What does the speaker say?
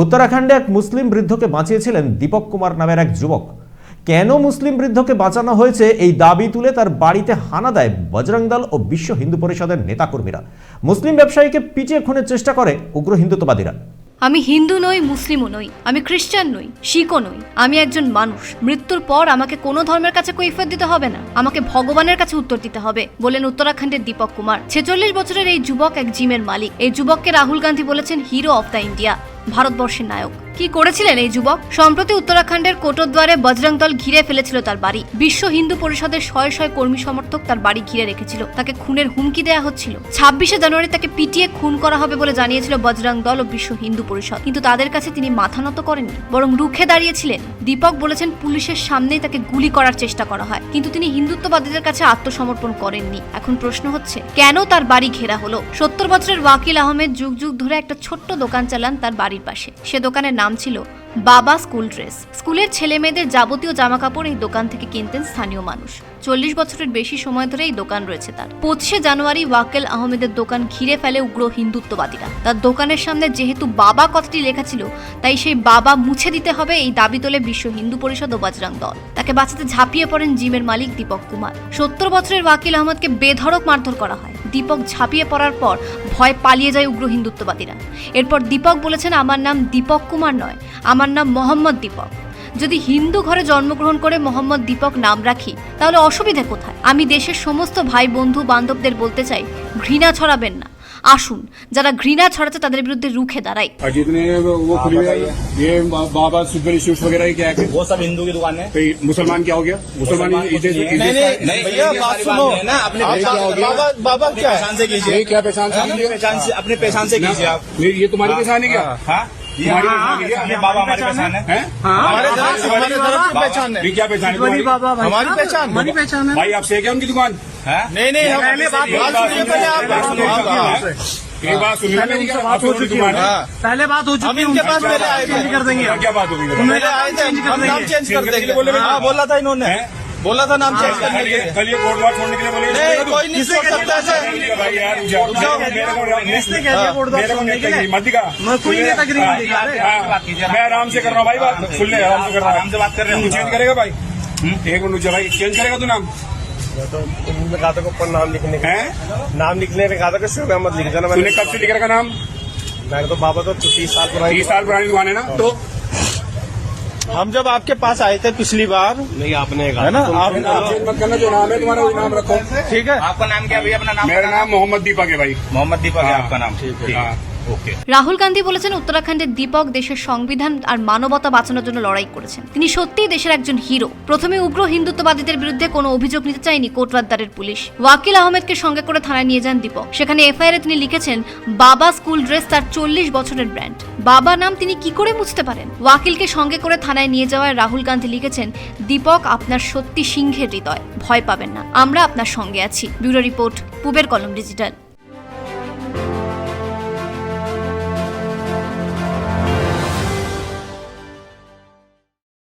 উত্তরাখণ্ডে এক মুসলিম বৃদ্ধকে বাঁচিয়েছিলেন দীপক কুমার নামের এক যুবক। কেন মুসলিম বৃদ্ধকে বাঁচানো হয়েছে এই দাবি তুলে তার বাড়িতে হানা দেয় বজরং দল ও বিশ্ব হিন্দু পরিষদের নেতাকর্মীরা। মুসলিম ব্যবসায়ীকে পিটিয়ে খুনের চেষ্টা করে উগ্র হিন্দুত্ববাদীরা। আমি হিন্দু নই, মুসলিমও নই, আমি খ্রিস্টান নই, শিখও নই, আমি একজন মানুষ। মৃত্যুর পর আমাকে কোনো ধর্মের কাছে কৈফিয়ত দিতে হবে না, আমাকে ভগবানের কাছে উত্তর দিতে হবে, বলেন উত্তরাখণ্ডের দীপক কুমার। ছেচল্লিশ বছরের এই যুবক এক জিমের মালিক। এই যুবককে রাহুল গান্ধী বলেছেন হিরো অফ দ্য ইন্ডিয়া ভারতবর্ষের নায়ক। কি করেছিলেন এই যুবক? সম্প্রতি উত্তরাখণ্ডের কোটদ্বারে বজরং দল ঘিরে ফেলেছিল তার বাড়ি। বিশ্ব হিন্দু পরিষদের শয়ে শয়ে কর্মী সমর্থক তার বাড়ি ঘিরে রেখেছিল। তাকে খুনের হুমকি দেওয়া হচ্ছিল। ছাব্বিশে জানুয়ারি তাকে পিটিয়ে খুন করা হবে বলে জানিয়েছিল বজরং দল ও বিশ্ব হিন্দু পরিষদ। কিন্তু তাদের কাছে তিনি মাথা নত করেননি, বরং রুখে দাঁড়িয়েছিলেন। দীপক বলেছেন, পুলিশের সামনেই তাকে গুলি করার চেষ্টা করা হয়। কিন্তু তিনি হিন্দুত্ববাদীদের কাছে আত্মসমর্পণ করেননি। এখন প্রশ্ন হচ্ছে, কেন তার বাড়ি ঘেরা হলো? সত্তর বছরের ওয়াকিল আহমেদ যুগ যুগ ধরে একটা ছোট্ট দোকান চালান তার বাড়ির পাশে। সে দোকানের নাম ছিল বাবা স্কুল ড্রেস। স্কুলের ছেলে মেয়েদের যাবতীয় জামা কাপড় এই দোকান থেকে কিনতেন স্থানীয় মানুষ। চল্লিশ বছরের বেশি সময় ধরে এই দোকান রয়েছে তার। পঁচিশে জানুয়ারি ওয়াকেল আহমেদের দোকান ঘিরে ফেলে উগ্র হিন্দুত্ববাদীরা। তার দোকানের সামনে যেহেতু বাবা কথাটি লেখা ছিল, তাই সেই বাবা মুছে দিতে হবে এই দাবি তোলে বিশ্ব হিন্দু পরিষদ ও বজরং দল। তাকে বাঁচাতে ঝাঁপিয়ে পড়েন জিমের মালিক দীপক কুমার। সত্তর বছরের ওয়াকিল আহমদকে বেধড়ক মারধর করা হয়। দীপক ঝাঁপিয়ে পড়ার পর ভয় পালিয়ে যায় উগ্র হিন্দুত্ববাদীরা। এরপর দীপক বলেছেন, আমার নাম দীপক কুমার নয়, আমার নাম মোহাম্মদ দীপক। যদি হিন্দু ঘরে জন্মগ্রহণ করে মোহাম্মদ দীপক নাম রাখি, তাহলে অসুবিধা কোথায়? আমি দেশের সমস্ত ভাই, বন্ধু, বান্ধবদের বলতে চাই, ঘৃণা ছড়াবেন না। আসুন যারা ঘৃণা ছড়াচ্ছে তাদের বিরুদ্ধে রুখে দাঁড়াই और जितने वो खुली हुई है ये बा- बाबा सुपर शूट वगैरह की क्या है वो सब हिंदू की दुकान है तो ये मुसलमान क्या हो गया मुसलमान इसे इसे नहीं नहीं भैया बात सुनो ना अपने आप क्या हो गया? बाबा बाबा क्या पहचान से कीजिए ये क्या पहचान से अपनी कीजिए? पहचान से अपने पहचान से कीजिए आप ये ये तुम्हारी पहचान है क्या हाँ ये हमारी हाँ, पहचान है क्या? ये बाबा हमारी पहचान है हैं? हमारे धर्म से हमारे धर्म की पहचान है ये क्या पहचान है तुम्हारी हमारी पहचान हमारी पहचान भाई आपसे है क्या उनकी दुकान नहीं नहीं पहले बात सुनिए पहले आप बात हाँ, हाँ। बात सुनिए मेरी बात हो चुकी है। हाँ। पहले बात हो चुकी हम इनके पास पहले आए चेंज कर देंगे। क्या बात होगी पहले आए थे हम नाम चेंज कर देंगे। हाँ बोला था इन्होंने। बोला था नाम चेंज करने के लिए। कल ये कोर्ट वार्ड छोड़ने के लिए बोले। नहीं कोई नहीं सोच सकता ऐसे भाई यार जाओ मेरे को किसने कह दिया मेरे छोड़ने के लिए? मत दिखा। मैं कोई नेतागिरी नहीं दिखा रहे। हाँ, मैं आराम से कर रहा हूँ भाई बात सुन ले आराम से कर रहा हूँ। आराम से बात कर रहे हैं। चेंज करेगा भाई। एक मिनट रुक भाई चेंज करेगा तू नाम तो उन्होंने कहा था कि ऊपर नाम लिखने का हैं? नाम लिखने में कहा था कि शुभ अहमद लिख देना मैंने कब से लिख रखा नाम? मैंने तो बाबा तो तीस साल पुरानी तीस साल पुरानी दुकान है ना? तो हम जब आपके पास आए थे पिछली बार नहीं आपने कहा है ना? आप आप मत करना जो नाम है तुम्हारा वही नाम रखो। ठीक है? आपका नाम क्या भैया? अपना नाम मेरा नाम मोहम्मद दीपक है भाई। मोहम्मद दीपक है हाँ। आपका नाम। ठीक हाँ। রাহুল গান্ধী বলেছেন উত্তরাখণ্ডের দীপক দেশের সংবিধান আর মানবতা বাঁচানোর জন্য লড়াই করেছেন। তিনি সত্যিই দেশের একজন হিরো। প্রথমে উগ্র হিন্দুত্ববাদীদের বিরুদ্ধে কোনো অভিযোগ নিতে চায়নি কোটওয়াদ্দারের পুলিশ। ওয়াকিল আহমেদকে সঙ্গে করে থানায় নিয়ে যান দীপক। সেখানে এফআইআর তিনি লিখেছেন, বাবা স্কুল ড্রেস তার চল্লিশ বছরের ব্র্যান্ড। বাবা নাম তিনি কি করে বুঝতে পারেন? ওয়াকিলকে সঙ্গে করে থানায় নিয়ে যাওয়ায় রাহুল গান্ধী লিখেছেন, দীপক আপনার সত্যি সিংহের হৃদয়, ভয় পাবেন না। আমরা আপনার সঙ্গে আছি। ব্যুরো রিপোর্ট, পুবের কলম ডিজিটাল।